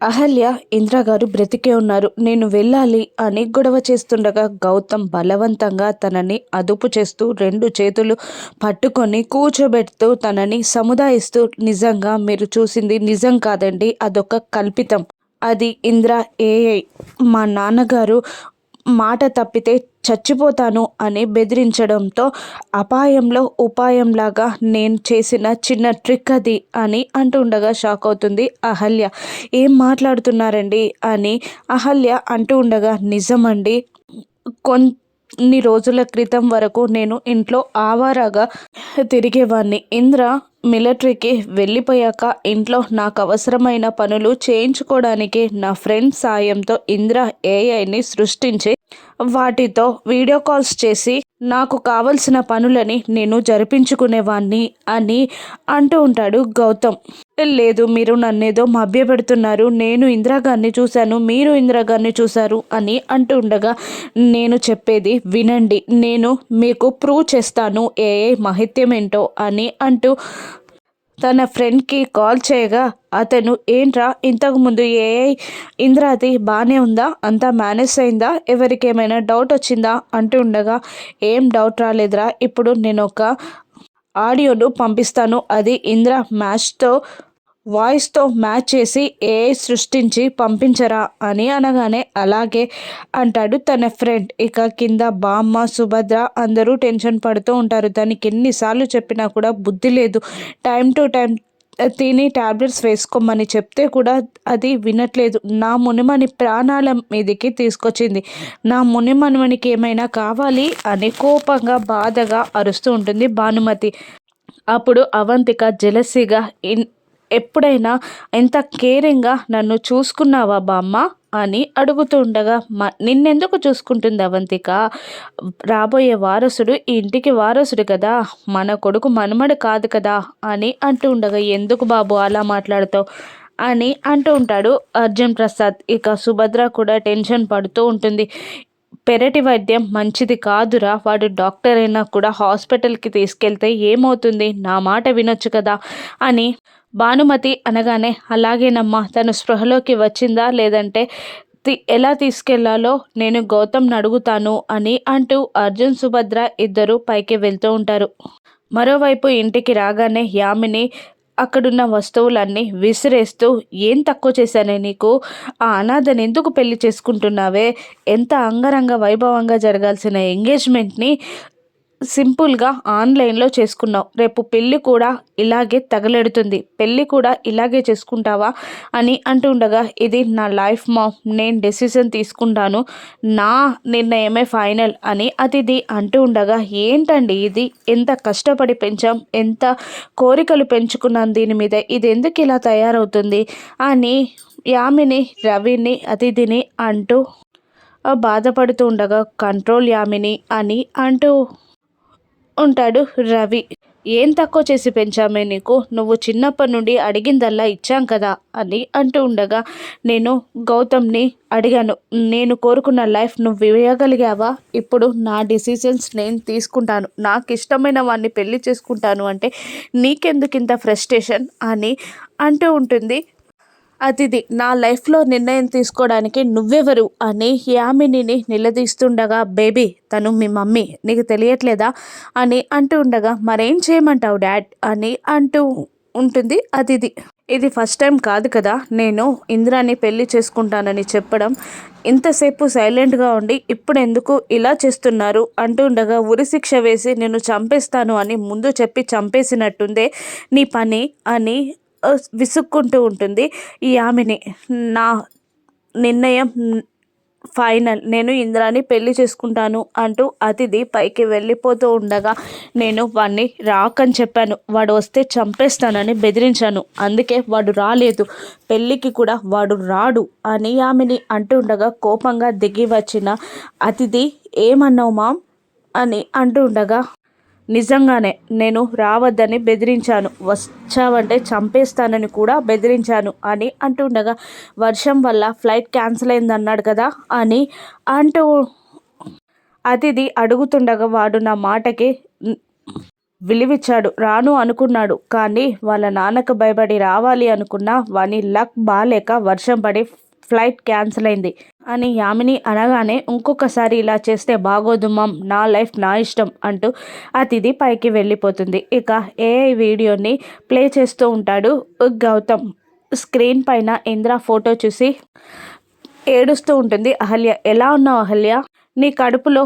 అహల్య ఇంద్రగారు బ్రతికే ఉన్నారు. నేను వెళ్ళాలి అని గొడవ చేస్తుండగా గౌతమ్ బలవంతంగా తనని అదుపు చేస్తూ రెండు చేతులు పట్టుకొని కూర్చోబెడుతూ తనని సముదాయిస్తూ నిజంగా మీరు చూసింది నిజం కాదండి అదొక కల్పితం. అది ఇంద్ర ఏఐ. మా నాన్నగారు మాట తప్పితే చచ్చిపోతాను అని బెదిరించడంతో అపాయంలో ఉపాయంలాగా నేను చేసిన చిన్న ట్రిక్ అది అని అంటుండగా షాక్ అవుతుంది అహల్య. ఏం మాట్లాడుతున్నారండి? అని అహల్య అంటూ ఉండగా నిజమండి. కొన్ని రోజుల క్రితం వరకు నేను ఇంట్లో ఆవారాగా తిరిగేవాడిని ఇంద్ర మిలిటరీకి వెళ్ళిపోయాక ఇంట్లో నాకు అవసరమైన పనులు చేయించుకోవడానికి నా ఫ్రెండ్ సాయంతో ఇంద్ర ఏఐని సృష్టించి వాటితో వీడియో కాల్స్ చేసి నాకు కావలసిన పనులని నేను జరిపించుకునేవాణ్ణి అని అంటూ ఉంటాడు గౌతమ్. లేదు మీరు నన్నేదో మభ్యపెడుతున్నారు నేను ఇందిరాగారిని చూశాను మీరు ఇందిరాగారిని చూశారు అని అంటూ ఉండగా నేను చెప్పేది వినండి నేను మీకు ప్రూవ్ చేస్తాను ఏ మహిత్యం ఏంటో అని అంటూ తన ఫ్రెండ్కి కాల్ చేయగా అతను ఏంట్రా ఇంతకుముందు ఏఐ ఇంద్రాది బాగానే ఉందా? అంతా మేనేజ్ అయిందా? ఎవరికి ఏమైనా డౌట్ వచ్చిందా? అంటూ ఉండగా ఏం డౌట్ రాలేదురా ఇప్పుడు నేను ఒక ఆడియోను పంపిస్తాను అది ఇంద్ర మ్యాచ్తో వాయిస్తో మ్యాచ్ చేసి ఏ సృష్టించి పంపించరా అని అనగానే అలాగే అంటాడు తన ఫ్రెండ్. ఇక కింద బామ్మ సుభద్ర అందరూ టెన్షన్ పడుతూ ఉంటారు. దానికి ఎన్నిసార్లు చెప్పినా కూడా బుద్ధి లేదు. టైం టు టైం తిని ట్యాబ్లెట్స్ వేసుకోమని చెప్తే కూడా అది వినట్లేదు. నా మునిమని ప్రాణాల మీదకి తీసుకొచ్చింది. నా మునిమనుమనికి ఏమైనా కావాలి? అని కోపంగా బాధగా అరుస్తూ ఉంటుంది భానుమతి. అప్పుడు అవంతిక జలసిగా ఇన్ ఎప్పుడైనా ఎంత కేరింగ్గా నన్ను చూసుకున్నావా బామ్మ? అని అడుగుతుండగా మ నిన్నెందుకు చూసుకుంటుంది అవంతిక? రాబోయే వారసుడు ఈ ఇంటికి వారసుడు కదా. మన కొడుకు మనమడు కాదు కదా అని అంటూ ఉండగా ఎందుకు బాబు అలా మాట్లాడుతావు? అని అంటూ ఉంటాడు అర్జున్ ప్రసాద్. ఇక సుభద్ర కూడా టెన్షన్ పడుతూ ఉంటుంది. పెరటి వైద్యం మంచిది కాదురా. వాడు డాక్టర్ అయినా కూడా హాస్పిటల్కి తీసుకెళ్తే ఏమవుతుంది? నా మాట వినొచ్చు కదా? అని భానుమతి అనగానే అలాగేనమ్మా తను స్పృహలోకి వచ్చిందా లేదంటే ఎలా తీసుకెళ్ళాలో నేను గౌతమ్ని అడుగుతాను అని అంటూ అర్జున్ సుభద్ర ఇద్దరు పైకి వెళ్తూ ఉంటారు. మరోవైపు ఇంటికి రాగానే యామిని అక్కడున్న వస్తువులన్నీ విసిరేస్తూ ఏం తక్కువ చేశానే నీకు? ఆ అనాథని ఎందుకు పెళ్ళి చేసుకుంటున్నావే? ఎంత అంగరంగ వైభవంగా జరగాల్సిన ఎంగేజ్మెంట్ని సింపుల్గా ఆన్లైన్లో చేసుకున్నావు. రేపు పెళ్ళి కూడా ఇలాగే తగలెడుతుంది. పెళ్ళి కూడా ఇలాగే చేసుకుంటావా అని అంటుండగా ఇది నా లైఫ్ మా నేను డెసిషన్ తీసుకుంటాను నా నిర్ణయమే ఫైనల్ అని అతిథి అంటూ ఉండగా ఏంటండి ఇది? ఎంత కష్టపడి పెంచాం? ఎంత కోరికలు పెంచుకున్నాం దీని మీద? ఇది ఎందుకు ఇలా తయారవుతుంది? అని యామిని రవిని అతిథిని అంటూ బాధపడుతూ ఉండగా కంట్రోల్ యామిని అని అంటూ ఉంటాడు రవి. ఏం తక్కువ చేసి పెంచామే నీకు? నువ్వు చిన్నప్పటి నుండి అడిగిందల్లా ఇచ్చాం కదా అని అంటూ ఉండగా నేను గౌతమ్ని అడిగాను. నేను కోరుకున్న లైఫ్ నువ్వు ఇవ్వగలిగావా? ఇప్పుడు నా డిసిజన్స్ నేను తీసుకుంటాను. నాకు ఇష్టమైన వాడిని పెళ్ళి చేసుకుంటాను అంటే నీకెందుకు ఇంత ఫ్రస్ట్రేషన్ అని అంటూ ఉంటుంది అతిథి నా లైఫ్లో నిర్ణయం తీసుకోవడానికి నువ్వెవరు? అని యామినిని నిలదీస్తుండగా బేబీ తను మీ మమ్మీ నీకు తెలియట్లేదా? అని అంటూ ఉండగా మరేం చేయమంటావు డాడ్? అని అంటూ ఉంటుంది అతిథి. ఇది ఫస్ట్ టైం కాదు కదా నేను ఇంద్రాని పెళ్ళి చేసుకుంటానని చెప్పడం. ఇంతసేపు సైలెంట్గా ఉండి ఇప్పుడు ఎందుకు ఇలా చేస్తున్నారు? అంటూ ఉండగా ఉరిశిక్ష వేసి నేను చంపేస్తాను అని ముందు చెప్పి చంపేసినట్టుందే నీ పని అని విసుక్కుంటూ ఉంటుంది. ఈ ఆమెని నా నిర్ణయం ఫైనల్. నేను ఇంద్రాని పెళ్ళి చేసుకుంటాను అంటూ అతిథి పైకి వెళ్ళిపోతూ ఉండగా నేను వాడిని రాకని చెప్పాను. వాడు వస్తే చంపేస్తానని బెదిరించాను. అందుకే వాడు రాలేదు. పెళ్ళికి కూడా వాడు రాడు అని ఆమెని అంటుండగా కోపంగా దిగి వచ్చిన అతిథి ఏమన్నావు మామ్? అని అంటుండగా నిజంగానే నేను రావద్దని బెదిరించాను. వచ్చావంటే చంపేస్తానని కూడా బెదిరించాను అని అంటుండగా వర్షం వల్ల ఫ్లైట్ క్యాన్సిల్ అయింది అన్నాడు కదా అని అంటూ అతిథి అడుగుతుండగా వాడు నా మాటకి విలువిచ్చాడు. రాను అనుకున్నాడు. కానీ వాళ్ళ నాన్నకు భయపడి రావాలి అనుకున్నా వాని లక్ బాగాలేక వర్షం పడి ఫ్లైట్ క్యాన్సిల్ అయింది. అని యామిని అనగానే ఇంకొకసారి ఇలా చేస్తే బాగోదు మమ్ నా లైఫ్ నా ఇష్టం అంటూ అతిథి పైకి వెళ్ళిపోతుంది. ఇక ఏఐ వీడియోని ప్లే చేస్తూ ఉంటాడు గౌతమ్. స్క్రీన్ పైన ఇంద్ర ఫోటో చూసి ఏడుస్తూ ఉంటుంది. అహల్య ఎలా ఉన్నావు అహల్య? నీ కడుపులో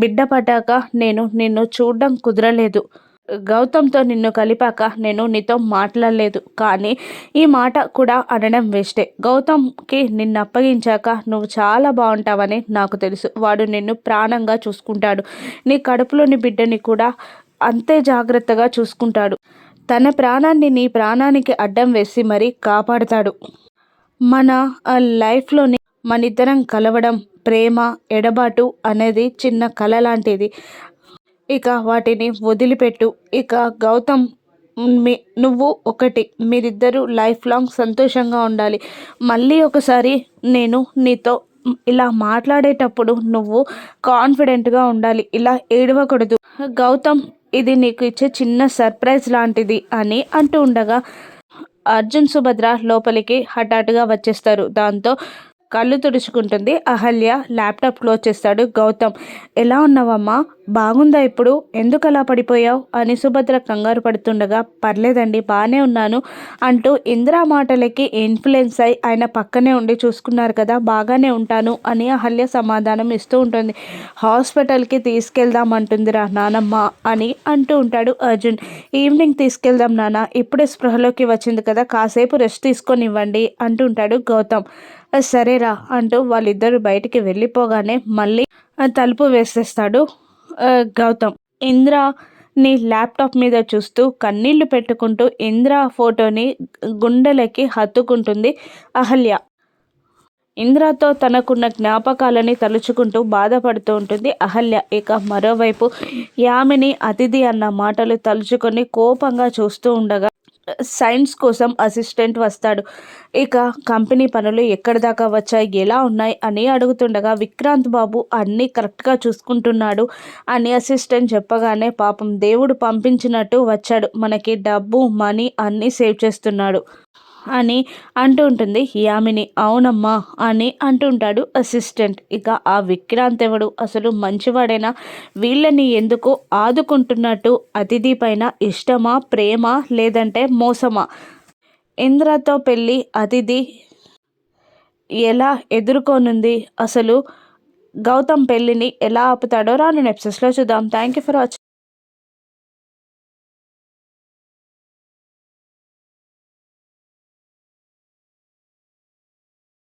బిడ్డ పడ్డాక నేను నిన్ను చూడడం కుదరలేదు. గౌతమ్తో నిన్ను కలిపాక నేను నీతో మాట్లాడలేదు. కానీ ఈ మాట కూడా అనడం వేస్టే. గౌతమ్కి నిన్ను అప్పగించాక నువ్వు చాలా బాగుంటావని నాకు తెలుసు. వాడు నిన్ను ప్రాణంగా చూసుకుంటాడు. నీ కడుపులోని బిడ్డని కూడా అంతే జాగ్రత్తగా చూసుకుంటాడు. తన ప్రాణాన్ని నీ ప్రాణానికి అడ్డం వేసి మరీ కాపాడుతాడు. మన లైఫ్లోని మనిద్దరం కలవడం ప్రేమ ఎడబాటు అనేది చిన్న కళ లాంటిది. ఇక వాటిని వదిలిపెట్టు. ఇక గౌతమ్ మీ నువ్వు ఒకటి మీరిద్దరూ లైఫ్ లాంగ్ సంతోషంగా ఉండాలి. మళ్ళీ ఒకసారి నేను నీతో ఇలా మాట్లాడేటప్పుడు నువ్వు కాన్ఫిడెంట్గా ఉండాలి. ఇలా ఏడవకూడదు. గౌతమ్ ఇది నీకు ఇచ్చే చిన్న సర్ప్రైజ్ లాంటిది అని అంటూ ఉండగా అర్జున్ సుభద్ర లోపలికి హఠాటుగా వచ్చేస్తారు. దాంతో కళ్ళు తుడుచుకుంటుంది. అహల్య ల్యాప్టాప్ క్లోజ్ చేస్తాడు. గౌతమ్ ఎలా ఉన్నావమ్మా? బాగుందా ఇప్పుడు? ఎందుకు అలా పడిపోయావు? అని సుభద్ర కంగారు పడుతుండగా పర్లేదండి బాగానే ఉన్నాను అంటూ ఇందిరా మాటలకి ఇన్ఫ్లుయెన్స్ అయి ఆయన పక్కనే ఉండి చూసుకున్నారు కదా బాగానే ఉంటాను అని అహల్య సమాధానం ఇస్తూ ఉంటుంది. హాస్పిటల్కి తీసుకెళ్దాం అంటుందిరా నానమ్మ అని అంటూ ఉంటాడు అర్జున్. ఈవినింగ్ తీసుకెళ్దాం నాన్న ఇప్పుడే స్పృహలోకి వచ్చింది కదా కాసేపు రెస్ట్ తీసుకొని ఇవ్వండి అంటూ ఉంటాడు గౌతమ్. సరేరా అంటూ వాళ్ళిద్దరు బయటికి వెళ్ళిపోగానే మళ్ళీ తలుపు వేసేస్తాడు గౌతమ్. ఇంద్ర నీ ల్యాప్టాప్ మీద చూస్తూ కన్నీళ్ళు పెట్టుకుంటూ ఇంద్ర ఫోటోని గుండెలకి హత్తుకుంటుంది అహల్య. ఇంద్రతో తనకున్న జ్ఞాపకాలని తలుచుకుంటూ బాధపడుతూ ఉంటుంది అహల్య. ఇక మరోవైపు యామిని అతిథి అన్న మాటలు తలుచుకొని కోపంగా చూస్తూ ఉండగా సైన్స్ కోసం అసిస్టెంట్ వస్తాడు. ఇక కంపెనీ పనులు ఎక్కడి దాకా వచ్చాయి ఎలా ఉన్నాయి అని అడుగుతుండగా విక్రాంత్ బాబు అన్నీ కరెక్ట్గా చూసుకుంటున్నాడు అని అసిస్టెంట్ చెప్పగానే పాపం దేవుడు పంపించినట్టు వచ్చాడు. మనకి డబ్బు మనీ అన్నీ సేవ్ చేస్తున్నాడు. అని అంటూ ఉంటుంది. యామిని అవునమ్మా అని అంటుంటాడు అసిస్టెంట్ ఇక ఆ విక్రాంత్ ఎవడు? అసలు మంచివాడైనా? వీళ్ళని ఎందుకు ఆదుకుంటున్నట్టు? అతిథి పైన ఇష్టమా ప్రేమ లేదంటే మోసమా? ఇంద్రతో పెళ్ళి అతిథి ఎలా ఎదుర్కొనుంది? అసలు గౌతమ్ పెళ్ళిని ఎలా ఆపుతాడో రాను నెప్సెస్లో చూద్దాం. Thank you for watching